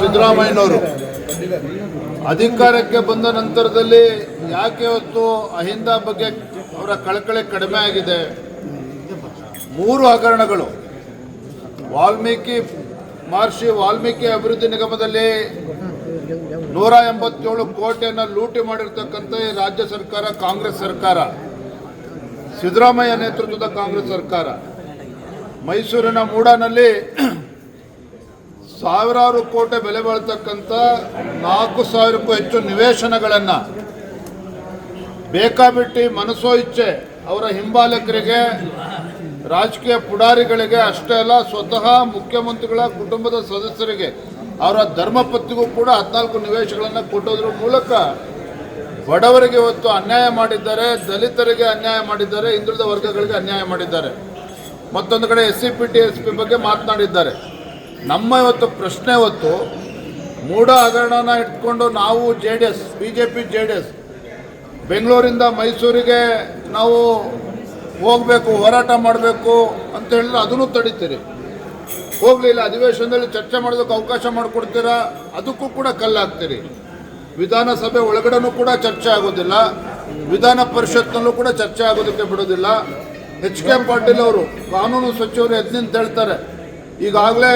ಸಿದ್ದರಾಮಯ್ಯನವರು. ಅಧಿಕಾರಕ್ಕೆ ಬಂದ ನಂತರದಲ್ಲಿ ಯಾಕೆ ಇವತ್ತು ಅಹಿಂದ ಬಗ್ಗೆ ಅವರ ಕಳಕಳಿ ಕಡಿಮೆ ಆಗಿದೆ? ಮೂರು ಹಗರಣಗಳು. ವಾಲ್ಮೀಕಿ ಮಹರ್ಷಿ ವಾಲ್ಮೀಕಿ ಅಭಿವೃದ್ಧಿ ನಿಗಮದಲ್ಲಿ ನೂರ ಎಂಬತ್ತೇಳು ಕೋಟಿಯನ್ನು ಲೂಟಿ ಮಾಡಿರ್ತಕ್ಕಂಥ ಈ ರಾಜ್ಯ ಸರ್ಕಾರ ಕಾಂಗ್ರೆಸ್ ಸರ್ಕಾರ. ಸಿದ್ದರಾಮಯ್ಯ ನೇತೃತ್ವದ ಕಾಂಗ್ರೆಸ್ ಸರ್ಕಾರ. ಮೈಸೂರಿನ ಮೂಡನಲ್ಲಿ ಸಾವಿರಾರು ಕೋಟಿ ಬೆಲೆ ಬಾಳ್ತಕ್ಕಂಥ ನಾಲ್ಕು ಸಾವಿರಕ್ಕೂ ಹೆಚ್ಚು ನಿವೇಶನಗಳನ್ನು ಬೇಕಾಬಿಟ್ಟಿ ಮನಸೋ ಇಚ್ಛೆ ಅವರ ಹಿಂಬಾಲಕರಿಗೆ, ರಾಜಕೀಯ ಪುಡಾರಿಗಳಿಗೆ ಅಷ್ಟೇ ಅಲ್ಲ, ಸ್ವತಃ ಮುಖ್ಯಮಂತ್ರಿಗಳ ಕುಟುಂಬದ ಸದಸ್ಯರಿಗೆ ಅವರ ಧರ್ಮಪತ್ನಿಗೂ ಕೂಡ ಹದಿನಾಲ್ಕು ನಿವೇಶಗಳನ್ನು ಕೊಟ್ಟೋದ್ರ ಮೂಲಕ ಬಡವರಿಗೆ ಇವತ್ತು ಅನ್ಯಾಯ ಮಾಡಿದ್ದಾರೆ, ದಲಿತರಿಗೆ ಅನ್ಯಾಯ ಮಾಡಿದ್ದಾರೆ, ಹಿಂದುಳಿದ ವರ್ಗಗಳಿಗೆ ಅನ್ಯಾಯ ಮಾಡಿದ್ದಾರೆ. ಮತ್ತೊಂದು ಕಡೆ S C P T S P ಬಗ್ಗೆ ಮಾತನಾಡಿದ್ದಾರೆ. ನಮ್ಮ ಇವತ್ತು ಪ್ರಶ್ನೆ ಇವತ್ತು, ಮೂಢ ಹಗರಣನ ಇಟ್ಕೊಂಡು ನಾವು J D S, B J P J D S, ಬೆಂಗಳೂರಿಂದ ಮೈಸೂರಿಗೆ ನಾವು ಹೋಗಬೇಕು, ಹೋರಾಟ ಮಾಡಬೇಕು ಅಂತ ಹೇಳಿದ್ರೆ ಅದನ್ನು ತಡಿತೀರಿ. ಹೋಗಲಿಲ್ಲ ಅಧಿವೇಶನದಲ್ಲಿ ಚರ್ಚೆ ಮಾಡೋದಕ್ಕೆ ಅವಕಾಶ ಮಾಡಿಕೊಡ್ತೀರಾ, ಅದಕ್ಕೂ ಕೂಡ ಕಲ್ಲಾಗ್ತೀರಿ. ವಿಧಾನಸಭೆ ಒಳಗಡೆನೂ ಕೂಡ ಚರ್ಚೆ ಆಗೋದಿಲ್ಲ, ವಿಧಾನ ಪರಿಷತ್ನಲ್ಲೂ ಕೂಡ ಚರ್ಚೆ ಆಗೋದಕ್ಕೆ ಬಿಡೋದಿಲ್ಲ. ಎಚ್ ಕೆ ಪಾಟೀಲ್ ಅವರು, ಕಾನೂನು ಸಚಿವರು ಎದ್ದು ನಿಂತ ಹೇಳ್ತಾರೆ, ಈಗಾಗಲೇ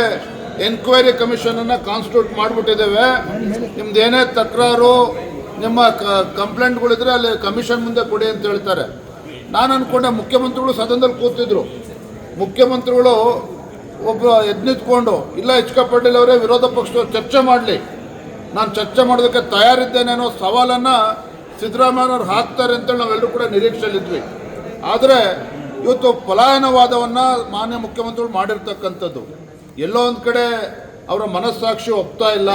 ಎನ್ಕ್ವೈರಿ ಕಮಿಷನನ್ನು ಕಾನ್ಸ್ಟಿಟ್ಯೂಟ್ ಮಾಡಿಬಿಟ್ಟಿದ್ದೇವೆ. ನಿಮ್ದು ಏನೇ ತಕರಾರು, ನಿಮ್ಮ ಕಂಪ್ಲೇಂಟ್ಗಳಿದ್ರೆ ಅಲ್ಲಿ ಕಮಿಷನ್ ಮುಂದೆ ಕೊಡಿ ಅಂತ ಹೇಳ್ತಾರೆ. ನಾನು ಅಂದ್ಕೊಂಡೆ ಮುಖ್ಯಮಂತ್ರಿಗಳು ಸದನದಲ್ಲಿ ಕೂತಿದ್ರು. ಮುಖ್ಯಮಂತ್ರಿಗಳು ಒಬ್ಬ ಎದ್ನಿತ್ಕೊಂಡು, ಇಲ್ಲ ಎಚ್ ಕೆ ಪಾಟೀಲ್ ಅವರೇ ವಿರೋಧ ಪಕ್ಷದವ್ರು ಚರ್ಚೆ ಮಾಡಲಿ. ನಾನು ಚರ್ಚೆ ಮಾಡೋದಕ್ಕೆ ತಯಾರಿದ್ದೇನೆ ಅನ್ನೋ ಸವಾಲನ್ನು ಸಿದ್ದರಾಮಯ್ಯವ್ರು ಹಾಕ್ತಾರೆ ಅಂತೇಳಿ ನಾವೆಲ್ಲರೂ ಕೂಡ ನಿರೀಕ್ಷೆಯಲ್ಲಿದ್ವಿ. ಆದರೆ ಇವತ್ತು ಪಲಾಯನವಾದವನ್ನು ಮಾನ್ಯ ಮುಖ್ಯಮಂತ್ರಿಗಳು ಮಾಡಿರ್ತಕ್ಕಂಥದ್ದು. ಎಲ್ಲೋ ಒಂದು ಕಡೆ ಅವರ ಮನಸ್ಸಾಕ್ಷಿ ಒಪ್ತಾ ಇಲ್ಲ.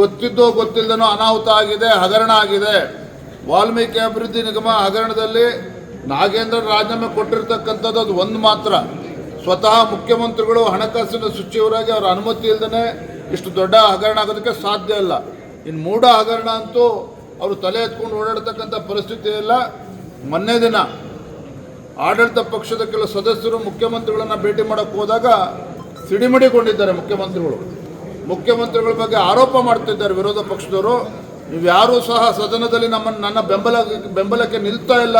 ಗೊತ್ತಿದ್ದೋ ಗೊತ್ತಿಲ್ಲದನೋ ಅನಾಹುತ ಆಗಿದೆ, ಹಗರಣ ಆಗಿದೆ. ವಾಲ್ಮೀಕಿ ಅಭಿವೃದ್ಧಿ ನಿಗಮ ಹಗರಣದಲ್ಲಿ ನಾಗೇಂದ್ರ ರಾಜೀನಾಮೆ ಕೊಟ್ಟಿರ್ತಕ್ಕಂಥದ್ದು ಅದು ಒಂದು ಮಾತ್ರ. ಸ್ವತಃ ಮುಖ್ಯಮಂತ್ರಿಗಳು ಹಣಕಾಸಿನ ಸಚಿವರಾಗಿ ಅವರ ಅನುಮತಿ ಇಲ್ಲದೇ ಇಷ್ಟು ದೊಡ್ಡ ಹಗರಣ ಆಗೋದಕ್ಕೆ ಸಾಧ್ಯ ಇಲ್ಲ. ಇನ್ನು ಮೂಢ ಹಗರಣ ಅಂತೂ ಅವರು ತಲೆ ಎತ್ಕೊಂಡು ಓಡಾಡ್ತಕ್ಕಂಥ ಪರಿಸ್ಥಿತಿ ಇಲ್ಲ. ಮೊನ್ನೆ ದಿನ ಆಡಳಿತ ಪಕ್ಷದ ಕೆಲ ಸದಸ್ಯರು ಮುಖ್ಯಮಂತ್ರಿಗಳನ್ನು ಭೇಟಿ ಮಾಡೋಕ್ಕೆ ಹೋದಾಗ ಸಿಡಿಮಿಡಿಗೊಂಡಿದ್ದಾರೆ ಮುಖ್ಯಮಂತ್ರಿಗಳು. ಮುಖ್ಯಮಂತ್ರಿಗಳ ಬಗ್ಗೆ ಆರೋಪ ಮಾಡ್ತಿದ್ದಾರೆ ವಿರೋಧ ಪಕ್ಷದವರು. ನೀವು ಯಾರೂ ಸಹ ಸದನದಲ್ಲಿ ನಮ್ಮನ್ನು ನನ್ನ ಬೆಂಬಲ, ಬೆಂಬಲಕ್ಕೆ ನಿಲ್ತಾ ಇಲ್ಲ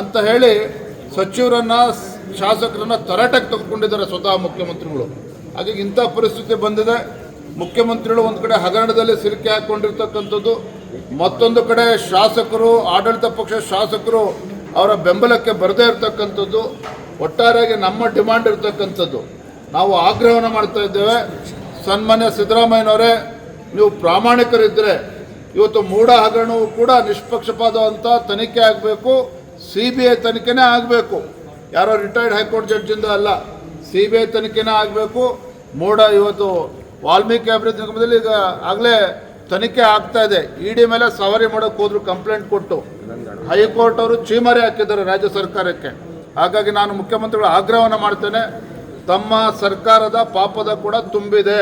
ಅಂತ ಹೇಳಿ ಸಚಿವರನ್ನ, ಶಾಸಕರನ್ನ ತರಾಟೆಗೆ ತೆಗೆದುಕೊಂಡಿದ್ದಾರೆ ಸ್ವತಃ ಮುಖ್ಯಮಂತ್ರಿಗಳು. ಹಾಗಾಗಿ ಇಂಥ ಪರಿಸ್ಥಿತಿ ಬಂದಿದೆ. ಮುಖ್ಯಮಂತ್ರಿಗಳು ಒಂದು ಕಡೆ ಹಗರಣದಲ್ಲಿ ಸಿಲುಕಿ ಹಾಕೊಂಡಿರ್ತಕ್ಕಂಥದ್ದು. ಮತ್ತೊಂದು ಕಡೆ ಶಾಸಕರು, ಆಡಳಿತ ಪಕ್ಷ ಶಾಸಕರು ಅವರ ಬೆಂಬಲಕ್ಕೆ ಬರದೇ ಇರತಕ್ಕಂಥದ್ದು. ಒಟ್ಟಾರೆಯಾಗಿ ನಮ್ಮ ಡಿಮಾಂಡ್ ಇರತಕ್ಕಂಥದ್ದು. ನಾವು ಆಗ್ರಹವನ್ನು ಮಾಡ್ತಾ ಇದ್ದೇವೆ. ಸನ್ಮಾನ್ಯ ಸಿದ್ದರಾಮಯ್ಯನವರೇ, ನೀವು ಪ್ರಾಮಾಣಿಕರಿದ್ದರೆ ಇವತ್ತು ಮೂಢ ಹಗರಣವು ಕೂಡ ನಿಷ್ಪಕ್ಷಪಾತವಂತ ತನಿಖೆ ಆಗಬೇಕು. ಸಿ ಬಿ ಐ ತನಿಖೆನೇ ಆಗಬೇಕು. ಯಾರೋ ರಿಟೈರ್ಡ್ ಹೈಕೋರ್ಟ್ ಜಡ್ಜಿಂದ ಅಲ್ಲ ಸಿ ಬಿ ಐ ತನಿಖೆನೇ ಆಗಬೇಕು. ಮೂಢ ಇವತ್ತು ವಾಲ್ಮೀಕಿ ಅಭಿವೃದ್ಧಿ ನಿಗಮದಲ್ಲಿ ಈಗ ಆಗಲೇ ತನಿಖೆ ಆಗ್ತಾ ಇದೆ. ಇಡಿ ಮೇಲೆ ಸವಾರಿ ಮಾಡೋಕೆ ಹೋದ್ರು ಕಂಪ್ಲೇಂಟ್ ಕೊಟ್ಟು. ಹೈಕೋರ್ಟ್ ಅವರು ಚೀಮರಿ ಹಾಕಿದ್ದಾರೆ ರಾಜ್ಯ ಸರ್ಕಾರಕ್ಕೆ. ಹಾಗಾಗಿ ನಾನು ಮುಖ್ಯಮಂತ್ರಿಗಳ ಆಗ್ರಹವನ್ನು ಮಾಡ್ತೇನೆ. ತಮ್ಮ ಸರ್ಕಾರದ ಪಾಪದ ಕೂಡ ತುಂಬಿದೆ.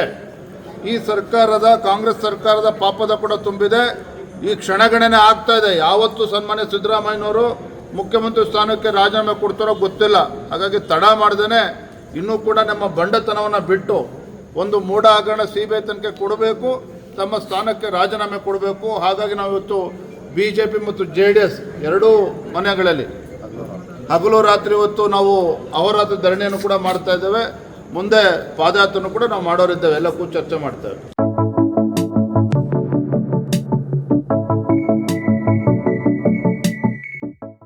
ಈ ಸರ್ಕಾರದ, ಕಾಂಗ್ರೆಸ್ ಸರ್ಕಾರದ ಪಾಪದ ಕೂಡ ತುಂಬಿದೆ. ಈ ಕ್ಷಣಗಣನೆ ಆಗ್ತಾ ಇದೆ. ಯಾವತ್ತು ಸನ್ಮಾನ್ಯ ಸಿದ್ದರಾಮಯ್ಯನವರು ಮುಖ್ಯಮಂತ್ರಿ ಸ್ಥಾನಕ್ಕೆ ರಾಜೀನಾಮೆ ಕೊಡ್ತಾರೋ ಗೊತ್ತಿಲ್ಲ. ಹಾಗಾಗಿ ತಡ ಮಾಡ್ದೇನೆ. ಇನ್ನೂ ಕೂಡ ನಮ್ಮ ಬಂಡತನವನ್ನು ಬಿಟ್ಟು ಒಂದು ಮೂಢ ಹಗರಣ ಸಿ ತನಿಖೆ ಕೊಡಬೇಕು. ತಮ್ಮ ಸ್ಥಾನಕ್ಕೆ ರಾಜೀನಾಮೆ ಕೊಡಬೇಕು. ಹಾಗಾಗಿ ನಾವು ಇವತ್ತು ಬಿ ಜೆ ಪಿ ಮತ್ತು ಜೆ ಡಿ ಎಸ್ ಎರಡೂ ಮನೆಗಳಲ್ಲಿ ಹಗಲು ರಾತ್ರಿ ಹೊತ್ತು ನಾವು ಅವರಾದ ಧರಣಿಯನ್ನು ಕೂಡ ಮಾಡ್ತಾ ಇದ್ದೇವೆ. ಮುಂದೆ ಪಾದಯಾತ್ರೆಯನ್ನು ಕೂಡ ನಾವು ಮಾಡೋರಿದ್ದೇವೆ. ಎಲ್ಲಕ್ಕೂ ಚರ್ಚೆ ಮಾಡ್ತೇವೆ